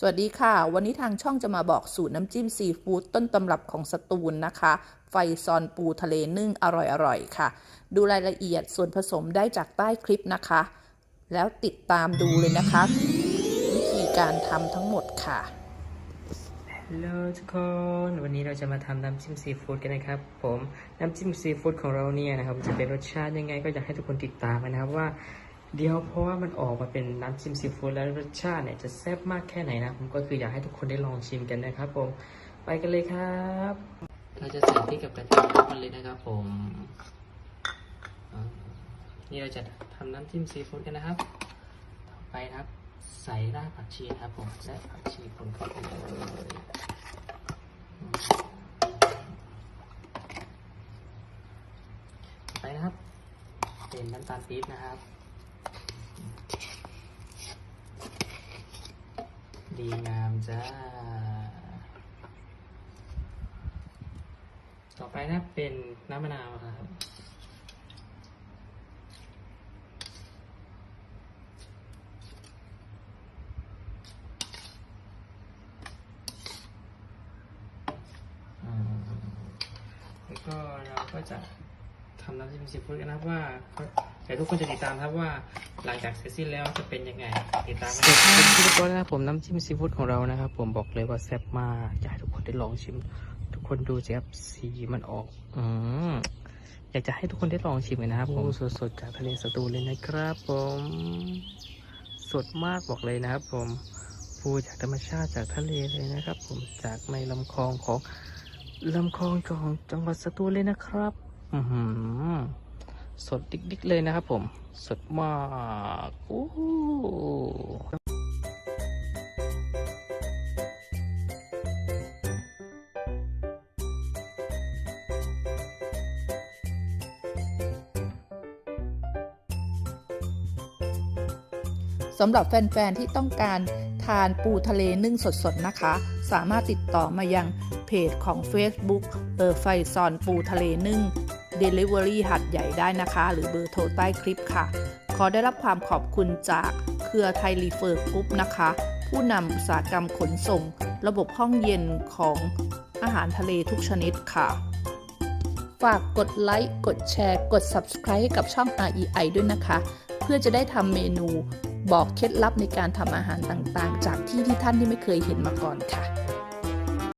สวัสดีค่ะ วันนี้ทางช่องจะมาบอกสูตรน้ำจิ้มซีฟู้ดต้นตำรับของสตูลนะคะ ไฟซอนปูทะเลนึ่งอร่อยๆค่ะ ดูรายละเอียดส่วนผสมได้จากใต้คลิปนะคะ แล้วติดตามดูเลยนะคะ วิธีการทำทั้งหมดค่ะฮัลโหลทุกคนวันนี้เราจะมาทำน้ำจิ้มซีฟู้ดกันนะครับผมน้ำจิ้มซีฟู้ดของเราเนี่ยนะครับจะเป็นรสชาติยังไงก็อยากให้ทุกคนติดตามนะครับว่า เดี๋ยวเพราะว่ามันออกมาเป็นน้ำจิ้มซีฟู้ดแล้วรสชาติเนี่ยจะแซ่บมากแค่ไหนนะผมก็คืออยากให้ทุกคนได้ลองชิมกันนะครับผมไปกันเลยครับเราจะใส่พริกกับกระเทียมกันเลยนะครับผมนี่เราจะทำน้ำจิ้มซีฟู้ดกันนะครับ ต่อไปครับ ใส่รากผักชีนะครับผมและผักชีคนเข้าไปเลยไปนะครับ เป็นน้ำตาลปี๊บนะครับ ดีงามจ้า ต่อไปนับเป็นน้ำมะนาวครับอืมแล้วก็เราก็จะทำน้ำจิ้มซีฟู้ดกันนะครับว่า เดี๋ยวทุกคนจะติดตามครับว่าหลังจากเสร็จสิ้นแล้วจะเป็นยังไง ติดตามกันเป็นที่เรียบร้อยแล้วนะครับผมน้ำจิ้มซีฟู้ดของเรานะครับ ผมบอกเลยว่าแซ่บมากอยากให้ทุกคนได้ลองชิม ทุกคนดูสิครับสีมันออก อืมอยากจะให้ทุกคนได้ลองชิมกันนะครับ ผมสดๆจากทะเลสตูลเลยนะครับ ผม สดมากบอกเลยนะครับ ผมปูจากธรรมชาติจากทะเลเลยนะครับ ผมจากในลำคลองของลำคลองของจังหวัดสตูลเลยนะครับ อือหือ สดดิกๆเลยนะครับผม สดมากโอ้สำหรับแฟน ๆ ที่ต้องการทานปูทะเลนึ่งสด ๆ นะคะ สามารถติดต่อมายังเพจของ Facebook เออไฟซอนปูทะเลนึ่ง Delivery หัดใหญ่ได้นะคะ หรือเบอร์โทรใต้คลิปค่ะ ขอได้รับความขอบคุณจากเครือไทยรีเฟอร์กรุ๊ปนะคะ ผู้นำอุตสาหกรรมขนส่ง ระบบห้องเย็นของอาหารทะเลทุกชนิดค่ะ ฝากกดไลค์กดแชร์ กด Subscribe ให้กับช่อง REI ด้วยนะคะ เพื่อจะได้ทำเมนูบอกเคล็ดลับในการทำอาหารต่างๆ จากที่ที่ท่านที่ไม่เคยเห็นมาก่อนค่ะ